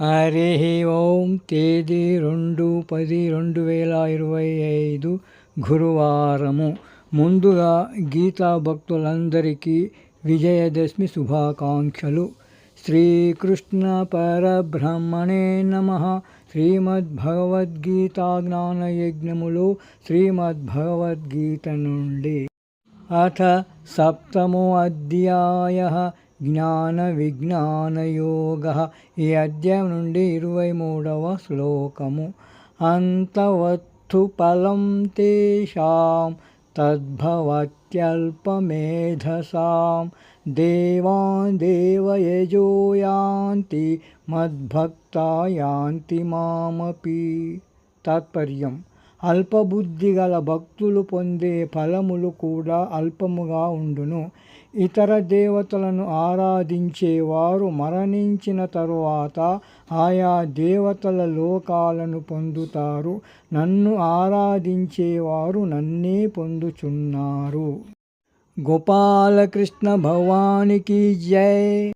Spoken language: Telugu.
హరి ఓం తేదీ రెండు పది రెండు వేల ఇరవై ఐదు గురువారము. ముందుగా గీతా భక్తులందరికీ విజయదశమి శుభాకాంక్షలు. శ్రీకృష్ణ పరబ్రహ్మణే నమ. శ్రీమద్భగవద్గీతా జ్ఞానయజ్ఞములో శ్రీమద్భగవద్గీత నుండి. అథ సప్తమో అధ్యాయ. జ్ఞాన విజ్ఞానయోగ ఈ అధ్యాయం నుండి ఇరవై మూడవ శ్లోకము అంతవత్తు ఫలం తేషాం తద్భవత్యల్పమేధసాం దేవాన్ దేవయజో యాంతి మద్భక్తా యాంతి మామపి తాత్పర్యం అల్పబుద్ధి గల భక్తులు పొందే ఫలములు కూడా అల్పముగా ఉండును. ఇతర దేవతలను ఆరాధించేవారు మరణించిన తరువాత ఆయా దేవతల లోకాలను పొందుతారు. నన్ను ఆరాధించేవారు నన్నే పొందుచున్నారు. గోపాలకృష్ణ భవానికి జై.